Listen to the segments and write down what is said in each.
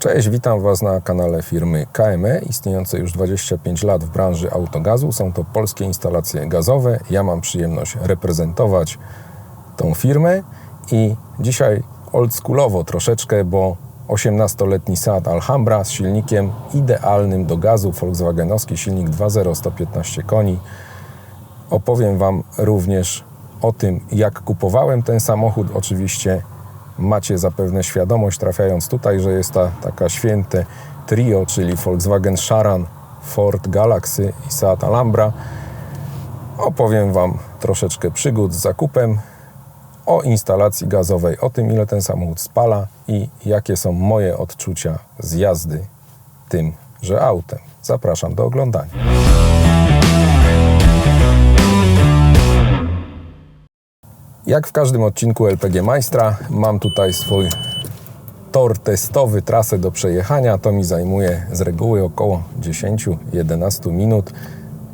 Cześć, witam Was na kanale firmy KME, istniejącej już 25 lat w branży autogazu. Są to polskie instalacje gazowe. Ja mam przyjemność reprezentować tą firmę i dzisiaj oldschoolowo troszeczkę, bo 18-letni Seat Alhambra z silnikiem idealnym do gazu, Volkswagenowski silnik 2.0 115 koni. Opowiem Wam również o tym, jak kupowałem ten samochód. Oczywiście macie zapewne świadomość, trafiając tutaj, że jest ta taka święte trio, czyli Volkswagen Charan, Ford Galaxy i Seat Alhambra. Opowiem Wam troszeczkę przygód z zakupem, o instalacji gazowej, o tym, ile ten samochód spala i jakie są moje odczucia z jazdy tymże autem. Zapraszam do oglądania. Jak w każdym odcinku LPG Majstra, mam tutaj swój tor testowy, trasę do przejechania. To mi zajmuje z reguły około 10-11 minut.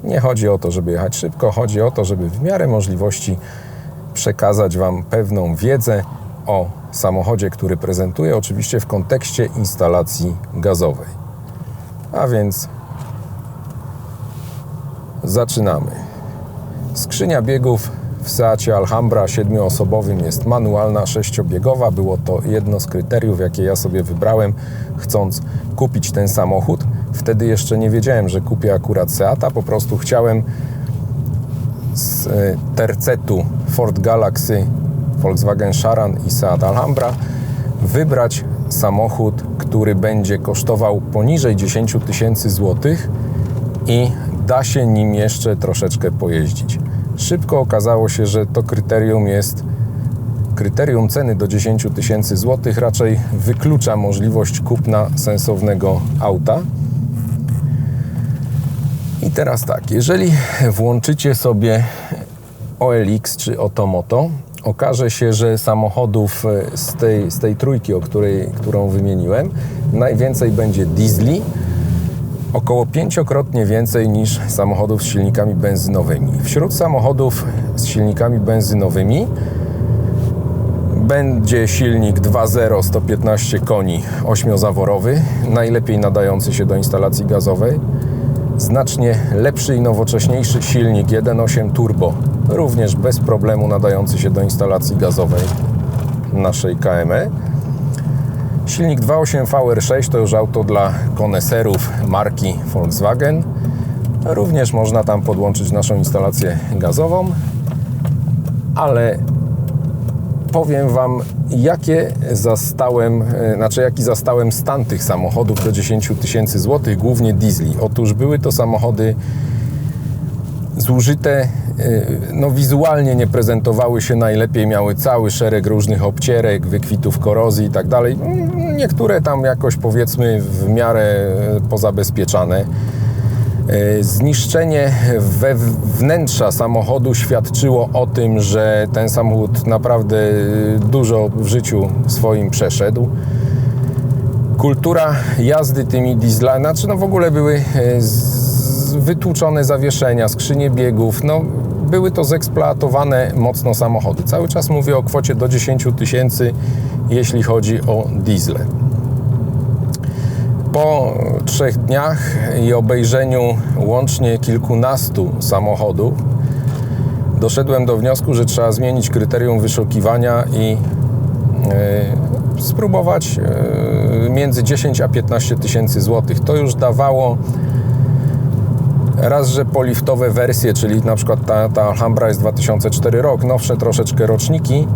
Nie chodzi o to, żeby jechać szybko, chodzi o to, żeby w miarę możliwości przekazać Wam pewną wiedzę o samochodzie, który prezentuję, oczywiście w kontekście instalacji gazowej. A więc zaczynamy. Skrzynia biegów w Seacie Alhambra siedmioosobowym jest manualna, sześciobiegowa. Było to jedno z kryteriów, jakie ja sobie wybrałem, chcąc kupić ten samochód. Wtedy jeszcze nie wiedziałem, że kupię akurat Seata, po prostu chciałem z e, tercetu Ford Galaxy, Volkswagen Charan i Seat Alhambra wybrać samochód, który będzie kosztował poniżej 10 tysięcy złotych i da się nim jeszcze troszeczkę pojeździć. Szybko okazało się, że to kryterium jest kryterium ceny do 10 tysięcy złotych raczej wyklucza możliwość kupna sensownego auta. I teraz tak, jeżeli włączycie sobie OLX czy Otomoto, okaże się, że samochodów e, z tej, z tej trójki, o której, którą wymieniłem, najwięcej będzie diesli, około pięciokrotnie więcej niż samochodów z silnikami benzynowymi. Wśród samochodów z silnikami benzynowymi będzie silnik 2.0 115 koni, ośmiozaworowy, najlepiej nadający się do instalacji gazowej. Znacznie lepszy i nowocześniejszy silnik 1.8 turbo, również bez problemu nadający się do instalacji gazowej naszej KME. Silnik 2.8 VR6 to już auto dla koneserów marki Volkswagen. Również można tam podłączyć naszą instalację gazową, ale powiem Wam, jakie zastałem, e, znaczy jaki zastałem stan tych samochodów do 10 tysięcy złotych, głównie diesli. Otóż były to samochody zużyte, e, no wizualnie nie prezentowały się najlepiej, miały cały szereg różnych obcierek, wykwitów korozji i tak dalej. Niektóre tam jakoś powiedzmy w miarę e, pozabezpieczane. Zniszczenie wnętrza samochodu świadczyło o tym, że ten samochód naprawdę dużo w życiu swoim przeszedł. Kultura jazdy tymi dieslami, znaczy no w ogóle były wytłuczone zawieszenia, skrzynie biegów, no były to zeksploatowane mocno samochody. Cały czas mówię o kwocie do 10 tysięcy, jeśli chodzi o diesle. Po trzech dniach i obejrzeniu łącznie kilkunastu samochodów, doszedłem do wniosku, że trzeba zmienić kryterium wyszukiwania i yy, spróbować yy, między 10 a 15 tysięcy złotych. To już dawało raz, że poliftowe wersje, czyli na przykład ta, ta Alhambra jest 2004 rok, nowsze troszeczkę roczniki,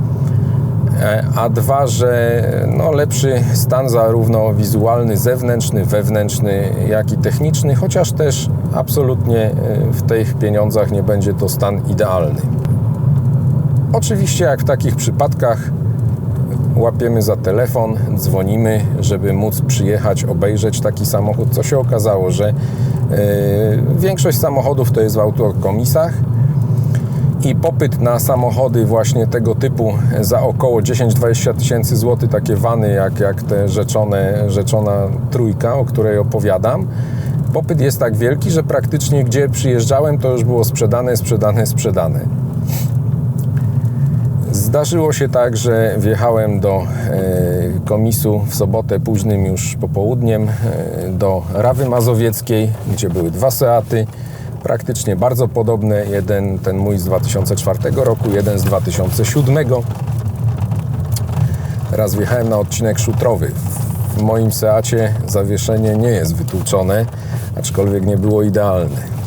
E, a dwa, że no, lepszy stan zarówno wizualny, zewnętrzny, wewnętrzny, jak i techniczny, chociaż też absolutnie e, w tych pieniądzach nie będzie to stan idealny. Oczywiście, jak w takich przypadkach, łapiemy za telefon, dzwonimy, żeby móc przyjechać, obejrzeć taki samochód. Co się okazało, że większość samochodów to jest w autokomisach i popyt na samochody właśnie tego typu za około 10-20 tysięcy złotych, takie wany jak, jak te rzeczone, rzeczona trójka, o której opowiadam, popyt jest tak wielki, że praktycznie gdzie przyjeżdżałem, to już było sprzedane, sprzedane, sprzedane. Zdarzyło się tak, że wjechałem do e, komisu w sobotę późnym już popołudniem e, do Rawy Mazowieckiej, gdzie były dwa Seaty, praktycznie bardzo podobne. Jeden ten mój z 2004 roku, jeden z 2007. Raz wjechałem na odcinek szutrowy. W moim Seacie zawieszenie nie jest wytłuczone, aczkolwiek nie było idealne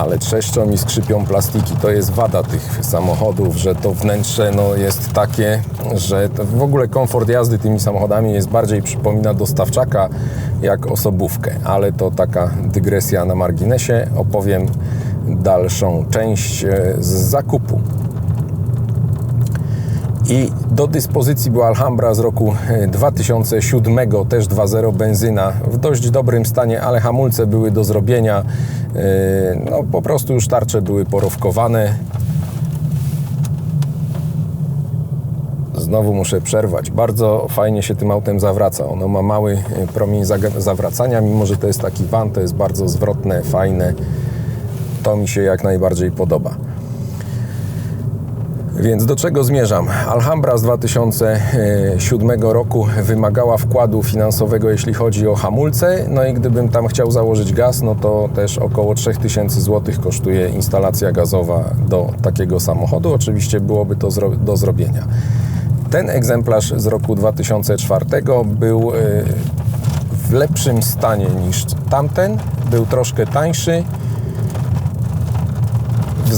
ale trzeszczą i skrzypią plastiki. To jest wada tych samochodów, że to wnętrze no, jest takie, że w ogóle komfort jazdy tymi samochodami jest bardziej przypomina dostawczaka jak osobówkę, ale to taka dygresja na marginesie. Opowiem dalszą część e, z zakupu. I do dyspozycji była Alhambra z roku 2007, e, też 2.0 benzyna w dość dobrym stanie, ale hamulce były do zrobienia. E, no po prostu już tarcze były porowkowane. Znowu muszę przerwać. Bardzo fajnie się tym autem zawraca. Ono ma mały e, promień zawracania, mimo że to jest taki van, to jest bardzo zwrotne, fajne. To mi się jak najbardziej podoba. Więc do czego zmierzam? Alhambra z 2007 roku wymagała wkładu finansowego, jeśli chodzi o hamulce. No i gdybym tam chciał założyć gaz, no to też około 3000 zł kosztuje instalacja gazowa do takiego samochodu. Oczywiście byłoby to do zrobienia. Ten egzemplarz z roku 2004 był y, w lepszym stanie niż tamten, był troszkę tańszy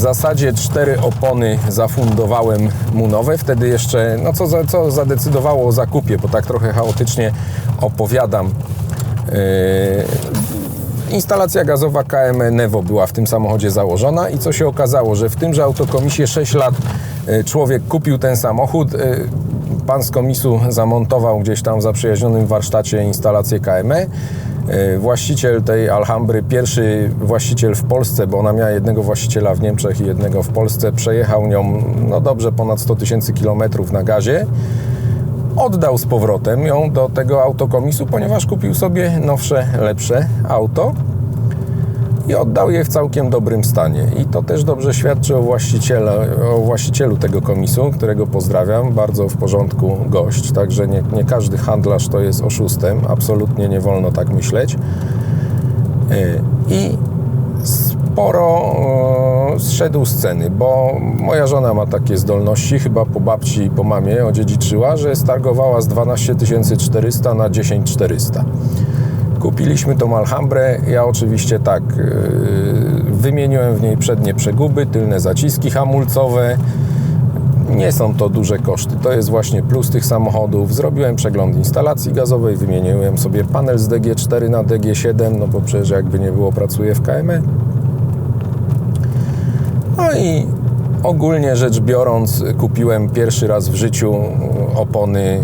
zasadzie cztery opony zafundowałem mu nowe. Wtedy jeszcze, no co, za, co zadecydowało o zakupie, bo tak trochę chaotycznie opowiadam. Yy, instalacja gazowa KM Nevo była w tym samochodzie założona i co się okazało, że w tymże autokomisie 6 lat yy, człowiek kupił ten samochód. Yy, pan z komisu zamontował gdzieś tam w zaprzyjaźnionym warsztacie instalację KME E, właściciel tej Alhambry, pierwszy właściciel w Polsce, bo ona miała jednego właściciela w Niemczech i jednego w Polsce, przejechał nią no dobrze ponad 100 tysięcy kilometrów na gazie. Oddał z powrotem ją do tego autokomisu, ponieważ kupił sobie nowsze, lepsze auto i oddał je w całkiem dobrym stanie. I to też dobrze świadczy o, o właścicielu tego komisu, którego pozdrawiam. Bardzo w porządku gość, także nie, nie każdy handlarz to jest oszustem. Absolutnie nie wolno tak myśleć. E, I sporo zszedł z ceny, bo moja żona ma takie zdolności, chyba po babci i po mamie odziedziczyła, że stargowała z 12 400 na 10 400. Kupiliśmy tą Alhambrę. Ja oczywiście tak, yy, wymieniłem w niej przednie przeguby, tylne zaciski hamulcowe. Nie są to duże koszty. To jest właśnie plus tych samochodów. Zrobiłem przegląd instalacji gazowej, wymieniłem sobie panel z DG4 na DG7, no bo przecież jakby nie było, pracuję w KME. No i ogólnie rzecz biorąc, kupiłem pierwszy raz w życiu opony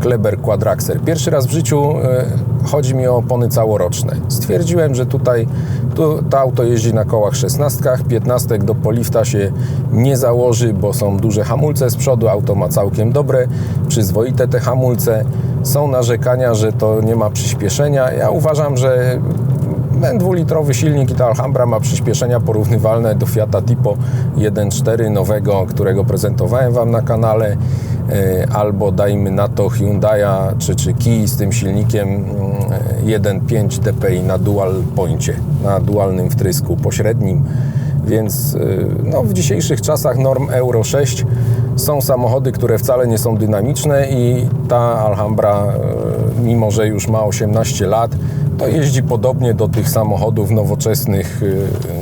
Kleber Quadraxer. Pierwszy raz w życiu e, chodzi mi o opony całoroczne. Stwierdziłem, że tutaj tu, to auto jeździ na kołach 16, 15 do polifta się nie założy, bo są duże hamulce z przodu, auto ma całkiem dobre, przyzwoite te hamulce. Są narzekania, że to nie ma przyspieszenia. Ja uważam, że ten dwulitrowy silnik i ta Alhambra ma przyspieszenia porównywalne do Fiata Tipo 1.4 nowego, którego prezentowałem Wam na kanale. E, albo dajmy na to Hyundai'a czy, czy Kia z tym silnikiem 1.5 mm, DPI na dual poincie, na dualnym wtrysku pośrednim. Więc e, no, w dzisiejszych czasach norm Euro 6 są samochody, które wcale nie są dynamiczne i ta Alhambra, e, mimo że już ma 18 lat, to jeździ podobnie do tych samochodów nowoczesnych,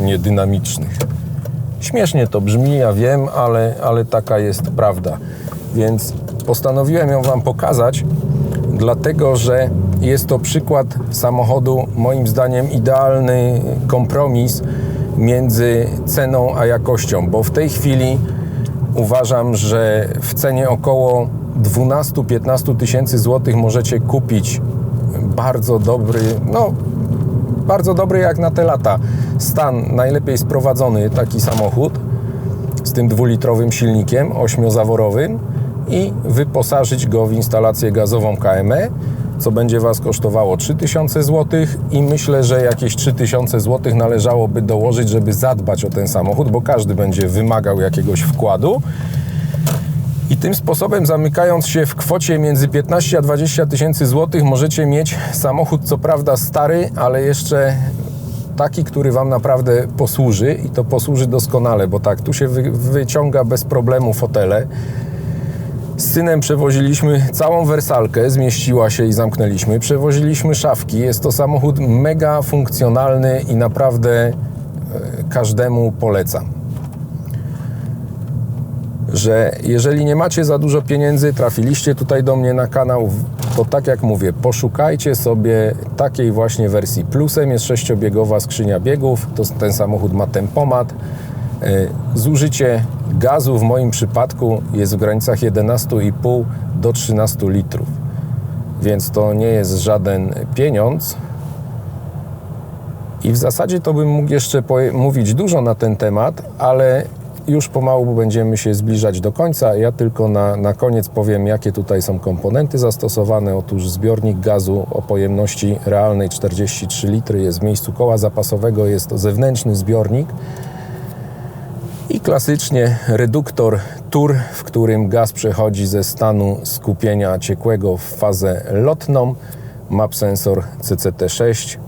niedynamicznych. Śmiesznie to brzmi, ja wiem, ale, ale taka jest prawda. Więc postanowiłem ją Wam pokazać, dlatego że jest to przykład samochodu, moim zdaniem, idealny kompromis między ceną a jakością, bo w tej chwili uważam, że w cenie około 12-15 tysięcy złotych możecie kupić bardzo dobry, no bardzo dobry jak na te lata stan, najlepiej sprowadzony taki samochód z tym dwulitrowym silnikiem ośmiozaworowym i wyposażyć go w instalację gazową KME, co będzie Was kosztowało 3000 zł i myślę, że jakieś 3000 zł należałoby dołożyć, żeby zadbać o ten samochód, bo każdy będzie wymagał jakiegoś wkładu. I tym sposobem, zamykając się w kwocie między 15 a 20 tysięcy złotych, możecie mieć samochód, co prawda stary, ale jeszcze taki, który Wam naprawdę posłuży i to posłuży doskonale, bo tak, tu się wy, wyciąga bez problemu fotele. Z synem przewoziliśmy całą wersalkę, zmieściła się i zamknęliśmy. Przewoziliśmy szafki. Jest to samochód mega funkcjonalny i naprawdę e, każdemu polecam. Że jeżeli nie macie za dużo pieniędzy, trafiliście tutaj do mnie na kanał, to tak jak mówię, poszukajcie sobie takiej właśnie wersji. Plusem jest sześciobiegowa skrzynia biegów, to ten samochód ma tempomat. E, Zużycie gazu w moim przypadku jest w granicach 11,5 do 13 litrów. Więc to nie jest żaden pieniądz. I w zasadzie to bym mógł jeszcze mówić dużo na ten temat, ale już pomału będziemy się zbliżać do końca. Ja tylko na, na koniec powiem, jakie tutaj są komponenty zastosowane. Otóż zbiornik gazu o pojemności realnej 43 litry jest w miejscu koła zapasowego. Jest to zewnętrzny zbiornik. I klasycznie reduktor TUR, w którym gaz przechodzi ze stanu skupienia ciekłego w fazę lotną. Map sensor CCT6.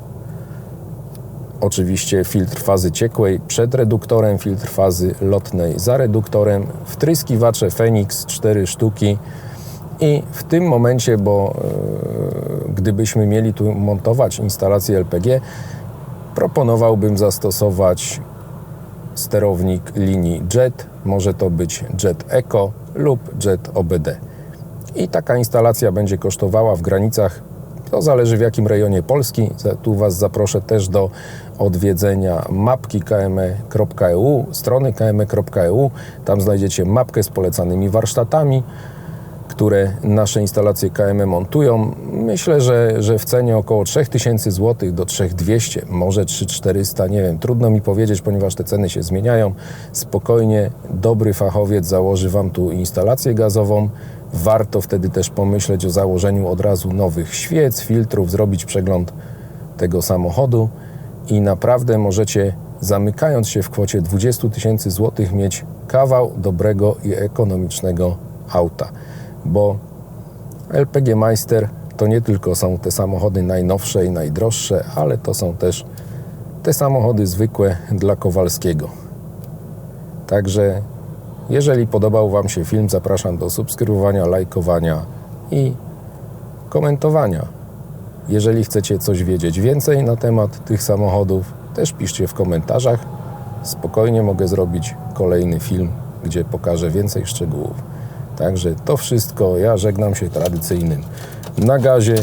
Oczywiście filtr fazy ciekłej przed reduktorem, filtr fazy lotnej za reduktorem, wtryskiwacze Phoenix 4 sztuki. I w tym momencie, bo e, gdybyśmy mieli tu montować instalację LPG, proponowałbym zastosować sterownik linii JET. Może to być JET Eco lub JET OBD. I taka instalacja będzie kosztowała w granicach, to zależy w jakim rejonie Polski. Tu Was zaproszę też do odwiedzenia mapki kme.eu, strony kme.eu. Tam znajdziecie mapkę z polecanymi warsztatami, które nasze instalacje KM montują. Myślę, że, że w cenie około 3000 zł do 3200, może 3400, nie wiem, trudno mi powiedzieć, ponieważ te ceny się zmieniają. Spokojnie, dobry fachowiec założy Wam tu instalację gazową. Warto wtedy też pomyśleć o założeniu od razu nowych świec, filtrów, zrobić przegląd tego samochodu i naprawdę możecie, zamykając się w kwocie 20 tysięcy złotych, mieć kawał dobrego i ekonomicznego auta. Bo LPG Meister to nie tylko są te samochody najnowsze i najdroższe, ale to są też te samochody zwykłe dla Kowalskiego. Także jeżeli podobał Wam się film, zapraszam do subskrybowania, lajkowania i komentowania. Jeżeli chcecie coś wiedzieć więcej na temat tych samochodów, też piszcie w komentarzach. Spokojnie mogę zrobić kolejny film, gdzie pokażę więcej szczegółów. Także to wszystko. Ja żegnam się tradycyjnym na gazie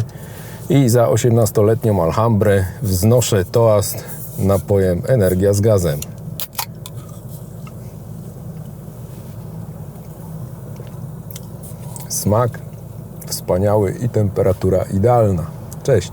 i za 18-letnią Alhambrę wznoszę toast napojem Energia z gazem. Smak wspaniały i temperatura idealna. Cześć!